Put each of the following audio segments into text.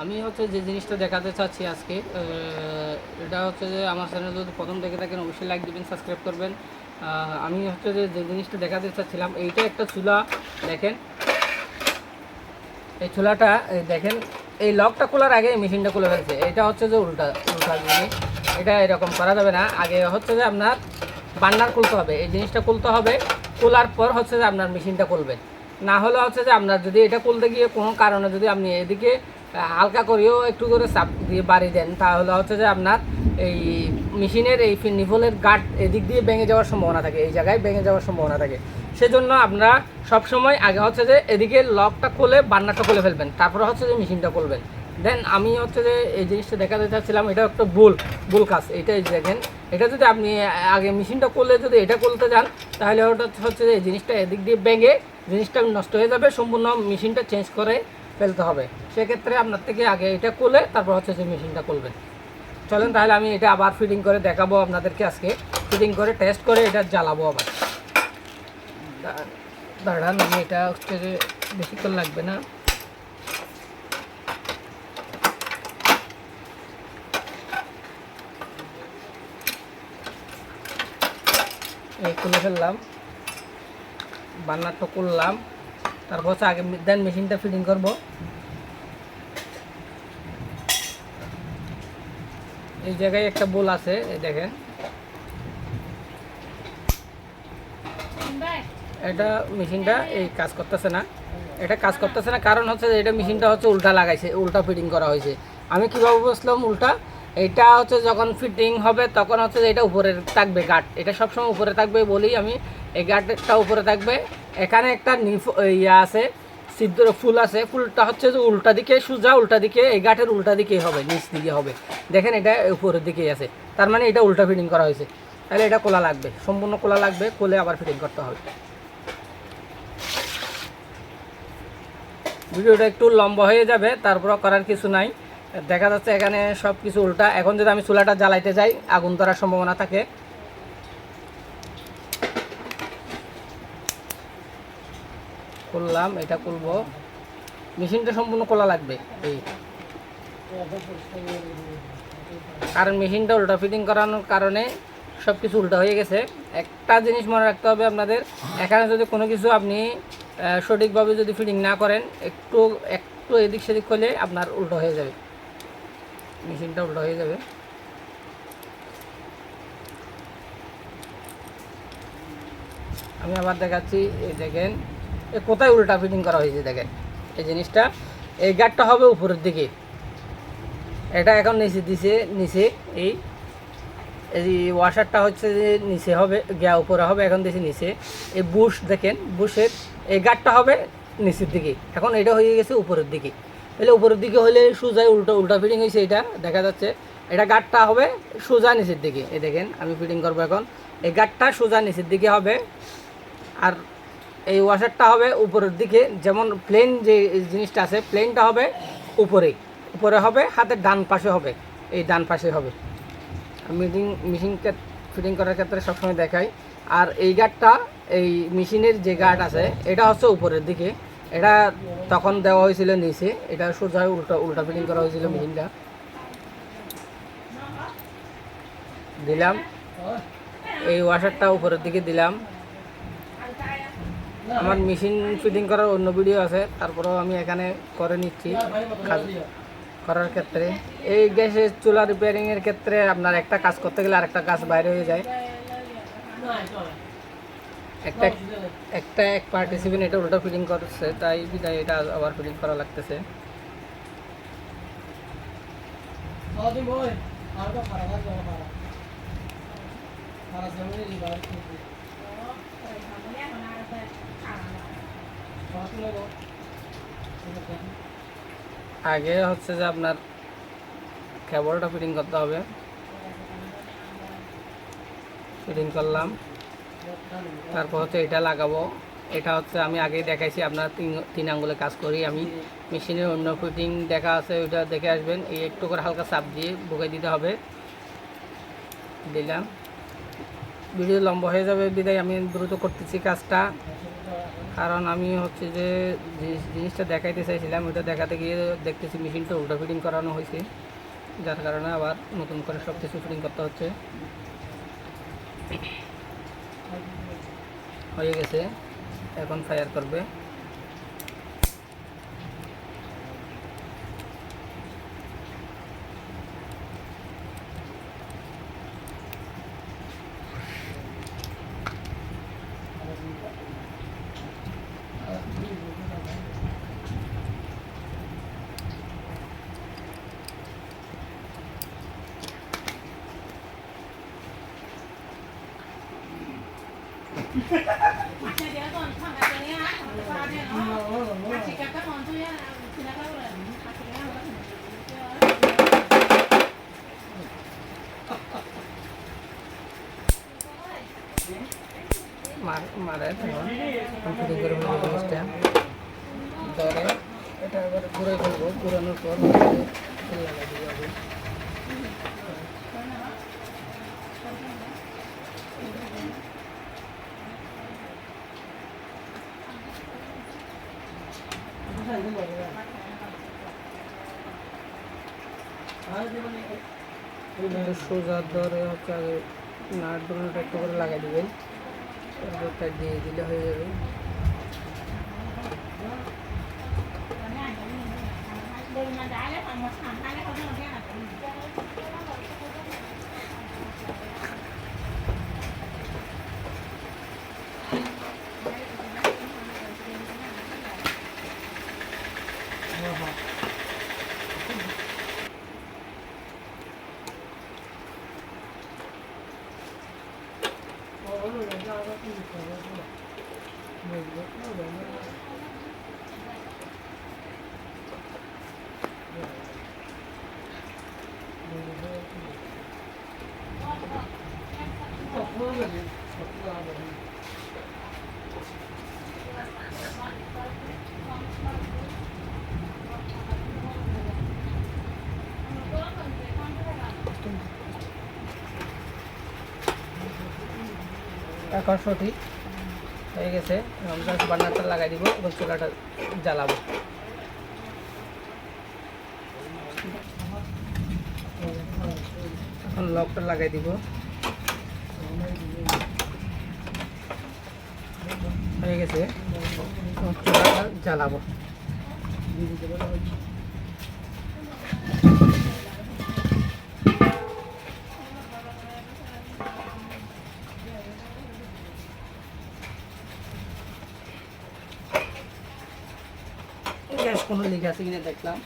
আমি হচ্ছে যে জিনিসটা দেখাতে চাচ্ছি আজকে এটা হচ্ছে যে আমার চ্যানেল যদি প্রথম দেখে থাকেন অবশ্যই লাইক দিবেন সাবস্ক্রাইব করবেন। আমি হচ্ছে যে যে জিনিসটা দেখাতে চাচ্ছিলাম, এইটা একটা চুলা, দেখেন। এই চুলাটা দেখেন, এই লকটা খোলার আগে মেশিনটা খুলে ফেলছে। এটা হচ্ছে যে উল্টা উল্টা জিনিস। এটা এরকম করা যাবে না। আগে হচ্ছে যে আপনার বান্নার খুলতে হবে। এই জিনিসটা খুলতে হবে। খোলার পর হচ্ছে যে আপনার মেশিনটা খুলবেন। না হলে হচ্ছে যে আপনার যদি এটা খুলতে গিয়ে কোনো কারণে যদি আপনি এদিকে হালকা করেও, একটু করে চাপ দিয়ে বাড়ি দেন। তাহলে হচ্ছে যে আপনার এই মেশিনের এই নিফলের গার্ড এদিক দিয়ে ভেঙে যাওয়ার সম্ভাবনা থাকে, এই জায়গায় ভেঙে যাওয়ার সম্ভাবনা থাকে। সেজন্য আপনারা সবসময় আগে হচ্ছে যে এদিকে লকটা খুলে বান্নাটা খুলে ফেলবেন, তারপরে হচ্ছে যে মেশিনটা খুলবেন। দেন আমি হচ্ছে যে এই জিনিসটা দেখাতে চাচ্ছিলাম এটা একটা বুল বুল কাজ এটা এই দেখেন, এটা যদি আপনি আগে মেশিনটা করলে যদি এটা করতে যান, তাহলে ওটা হচ্ছে যে এই জিনিসটা এদিক দিয়ে ভেঙে জিনিসটা নষ্ট হয়ে যাবে, সম্পূর্ণ মেশিনটা চেঞ্জ করে ফেলতে হবে। সেক্ষেত্রে আপনার থেকে আগে এটা করলে তারপর হচ্ছে যে মেশিনটা করবেন চলেন তাহলে আমি এটা আবার ফিটিং করে দেখাবো আপনাদেরকে আজকে। ফিটিং করে টেস্ট করে এটা জ্বালাবো আবার। দাঁড়ান, আমি এটা হচ্ছে যে বেশিক্ষণ লাগবে না। এই খুলে ফেললাম। বান্নারটা করলাম। তারপর আগে দেন মেশিনটা ফিটিং করব। এই জায়গায় একটা বোল আছে, এই দেখেন। এটা মেশিনটা এই কাজ করতেছে না। এটা কাজ করতেছে না, কারণ হচ্ছে যে এটা মেশিনটা হচ্ছে উল্টা লাগাইছে, উল্টা ফিটিং করা হয়েছে। আমি কীভাবে বুঝলাম উল্টা? এটা হচ্ছে যখন ফিটিং হবে, তখন হচ্ছে এটা উপরে থাকবে গার্ড এটা সবসময় উপরে থাকবে বলেই আমি এই গার্ডটা উপরে থাকবে। এখানে একটা ইয়ে আছে সিদ্ধ ফুল আছে। ফুলটা হচ্ছে যে উল্টা দিকে সোজা, উল্টা দিকে, এই গাঁটের উল্টা দিকেই হবে, নিচ দিকে হবে। দেখেন এটা উপরের দিকেই আছে। তার মানে এটা উল্টা ফিটিং করা হয়েছে। তাহলে এটা কোলা লাগবে, সম্পূর্ণ কোলা লাগবে, কোলে আবার ফিটিং করতে হবে। ভিডিওটা একটু লম্বা হয়ে যাবে তারপর করার কিছু নাই। দেখা যাচ্ছে এখানে সব কিছু উল্টা। এখন যদি আমি চুলাটা জ্বালাইতে যাই, আগুন ধরার সম্ভাবনা থাকে। করলাম, এটা করব। মেশিনটা সম্পূর্ণ খোলা লাগবে, এই। কারণ মেশিনটা উল্টা ফিটিং করানোর কারণে সব কিছু উল্টা হয়ে গেছে। একটা জিনিস মনে রাখতে হবে আপনাদের, এখানে যদি কোনো কিছু আপনি সঠিকভাবে যদি ফিটিং না করেন, একটু একটু এদিক সেদিক করলে আপনার উল্টো হয়ে যাবে। মেশিনটা উল্টো হয়ে যাবে। আমি আবার দেখাচ্ছি, এই দেখেন। এ কোথায় উল্টা ফিটিং করা হয়েছে দেখেন। এই জিনিসটা, এই গার্ডটা হবে উপরের দিকে। এটা এখন নিচে দিছে, নিচে এই এই ওয়াশারটা হচ্ছে যে নিচে হবে, গিয়া উপরে হবে, এখন দিছে নিচে। এই বুশ দেখেন বুশের এই গার্ডটা হবে নিচের দিকে। এখন এটা হয়ে গেছে উপরের দিকে। তাহলে উপরের দিকে হলে সোজা উল্টো, উল্টা ফিটিং হয়েছে এটা, দেখা যাচ্ছে। এটা গার্ডটা হবে সোজা নিচের দিকে। এই দেখেন, আমি ফিটিং করব এখন। এই গার্ডটা সোজা নিচের দিকে হবে। আর এই ওয়াশারটা হবে উপরের দিকে। যেমন প্লেন যে জিনিসটা আছে প্লেনটা হবে উপরে। উপরে হবে, হাতের ডান পাশে হবে। এই ডান পাশে হবে। মিটিং মেশিনকে ফিটিং করার ক্ষেত্রে সবসময় দেখাই। আর এই গার্ডটা এই মেশিনের যে গার্ড আছে, এটা হচ্ছে উপরের দিকে। এটা তখন দেওয়া হয়েছিল নিচে। এটা সোজা উল্টা উল্টা ফিটিং করা হয়েছিল মেশিনটা দিলাম। এই ওয়াশারটা উপরের দিকে দিলাম। আমার মেশিন ফিটিং করার অন্য ভিডিও আছে, তারপরেও আমি এখানে করে নিচ্ছি। করার ক্ষেত্রে। এই গ্যাসের চুলা রিপেয়ারিংয়ের ক্ষেত্রে আপনার একটা কাজ করতে গেলে আরেকটা কাজ বাইরে হয়ে যায়। একটা একটা এক পার্টিসিপেন্ট এটা উল্টো ফিটিং করছে, তাই বিদায় এটা আবার ফিটিং করা লাগতেছে। আগে হচ্ছে যে আপনার কেবলটা ফিটিং করতে হবে। ফিটিং করলাম। তারপর হচ্ছে এটা লাগাবো। এটা হচ্ছে আমি আগেই দেখাইছি, আপনার তিন তিন আঙ্গুলে কাজ করি আমি। মেশিনের অন্য ফিটিং দেখা আছে, ওইটা দেখে আসবেন। এই একটু করে হালকা চাপ দিয়ে বুকে দিতে হবে। দিলাম। ভিডিও লম্বা হয়ে যাবে, বিদায়। আমি দ্রুত করতেছি কাজটা। কারণ আমি হচ্ছে যে জিনিসটা দেখাইতে চাইছিলাম, ওইটা দেখাতে গিয়ে দেখতেছি মেশিনটা উল্টা ফিটিং করানো হয়েছে যার কারণে আবার নতুন করে সব কিছু ফিটিং করতে হচ্ছে। হয়ে গেছে। এখন ফায়ার করবে। মার ধরে এটা আবার ঘুরে ফেলব ঘুরানোর পর তেল লাগাই দিয়ে হবে সোজা ধরে হচ্ছে নাট একটু করে লাগাই দিবেন। দিয়ে দিলে হয়ে যাবে। Bye-bye. এখন সঠিক হয়ে গেছে। আমরা বান্নারটা লাগাই দিব এবং চুলাটা জ্বালাবো। এখন লকটা লাগাই দিব। হয়ে গেছে। এখন চুলাটা জ্বালাবো। আছে কিনা দেখলাম।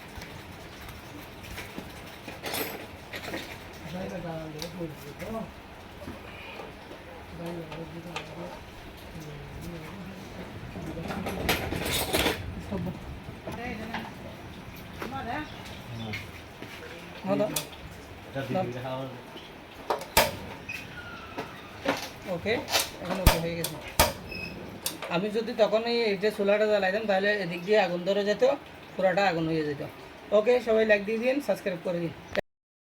ওকে এখন ওকে হয়ে গেছে। আমি যদি তখন এই এটা চুলাটা জ্বালাইতাম তাহলে এদিক দিয়ে আগুন ধরে যেত। পুরাটা আগুন হয়ে যেত। ওকে সবাই লাইক দিয়ে দিন সাবস্ক্রাইব করে দিন।